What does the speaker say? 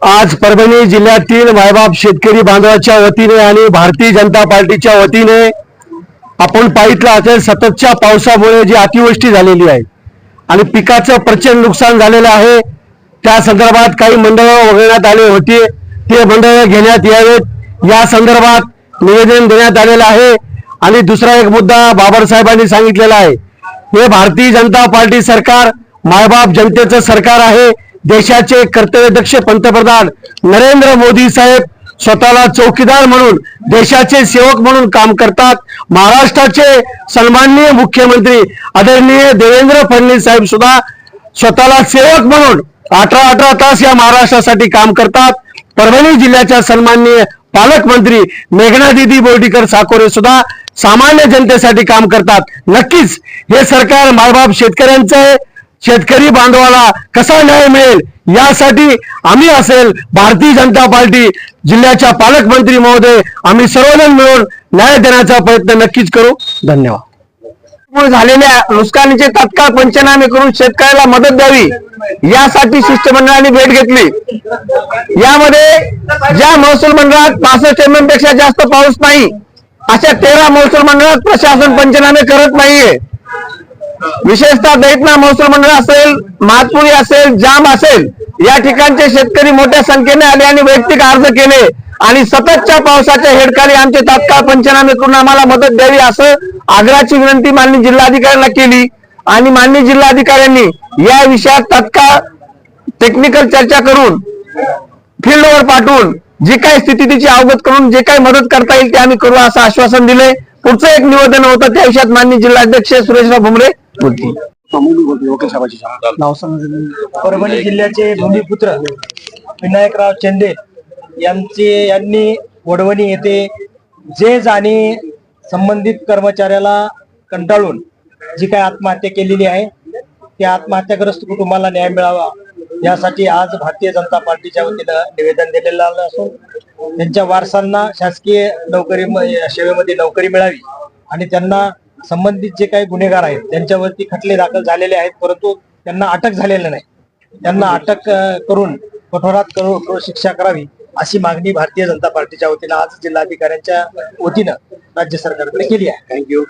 आज परभणी जिल्ह्यातील मायबाप शेतकरी बांधवाच्या वतीने आणि भारतीय जनता पार्टीच्या वतीने आपण पाहितलं असेल सततच्या पावसामुळे जी अतिवृष्टी झालेली आहे आणि पिकाचं प्रचंड नुकसान झालेलं आहे. त्या संदर्भात काही मंडळं वगळण्यात आले होते. ते मंडळं घेण्यात यावेत. या संदर्भात निवेदन देण्यात आलेलं आहे. आणि दुसरा एक मुद्दा बाबासाहेबांनी सांगितलेला आहे. हे भारतीय जनता पार्टी सरकार मायबाप जनतेचं सरकार आहे. देशाचे कर्तव्यदक्ष पंतप्रधान नरेंद्र मोदी साहेब स्वतःला चौकीदार म्हणून देशाचे सेवक म्हणून काम करतात. महाराष्ट्राचे सन्माननीय मुख्यमंत्री आदरणीय देवेंद्र फडणवीस साहेब सुद्धा स्वतःला सेवक म्हणून अठरा अठरा तास या महाराष्ट्रासाठी काम करतात. परभणी जिल्ह्याच्या सन्माननीय पालकमंत्री मेघना दिदी बोर्डीकर साकोरे सुद्धा सामान्य जनतेसाठी काम करतात. नक्कीच हे सरकार मायबाप शेतकऱ्यांचं आहे. शेतकरी बांधवाला कसा न्याय मिळेल यासाठी आम्ही असेल भारतीय जनता पार्टी जिल्ह्याच्या पालकमंत्री महोदय आम्ही सर्वजण मिळून न्याय देण्याचा प्रयत्न नक्कीच करू. धन्यवाद. झालेल्या नुकसानीचे तात्काळ पंचनामे करून शेतकऱ्याला मदत द्यावी यासाठी शिष्टमंडळाने भेट घेतली. यामध्ये ज्या महसूल मंडळात पासष्ट एमपेक्षा जास्त पाऊस नाही अशा तेरा महसूल मंडळात प्रशासन पंचनामे करत नाहीये. विशेषतः दैतना महसूल मंडळ असेल मातपुरी असेल जाम असेल या ठिकाणचे शेतकरी मोठ्या संख्येने आले आणि वैयक्तिक अर्ज केले आणि सततच्या पावसाच्या हेडकाली आमचे तात्काळ पंचनामे करून आम्हाला मदत द्यावी असं आग्राची विनंती माननीय जिल्हाधिकाऱ्यांना केली. आणि माननीय जिल्हाधिकाऱ्यांनी या विषयात तात्काळ टेक्निकल चर्चा करून फील्डवर पाठवून जी काही स्थिती तिची अवगत करून जे काही मदत करता येईल ते आम्ही करू असं आश्वासन दिले. पुढचं एक निवेदन होतं त्या विषयात माननीय जिल्हाध्यक्ष सुरेशराव भुमरे बोलतील. परभणी जिल्ह्याचे भूमिपुत्र विनायकराव चेंदे यांचे यांनी वडवणी येथे जे जाणे संबंधित कर्मचाऱ्याला कंटाळून जी काय आत्महत्या केलेली आहे त्या आत्महत्याग्रस्त कुटुंबाला न्याय मिळावा यासाठी आज भारतीय जनता पार्टीच्या वतीनं निवेदन दिलेलं आलं असून त्यांच्या वारसांना शासकीय नोकरी सेवेमध्ये नोकरी मिळावी आणि त्यांना संबंधित जे काही गुन्हेगार आहेत त्यांच्यावरती खटले दाखल झालेले आहेत परंतु त्यांना अटक झालेलं नाही. त्यांना अटक करून कठोरात करून शिक्षा करावी अशी मागणी भारतीय जनता पार्टीच्या वतीनं आज जिल्हाधिकाऱ्यांच्या वतीनं राज्य सरकारकडे केली आहे. थँक्यू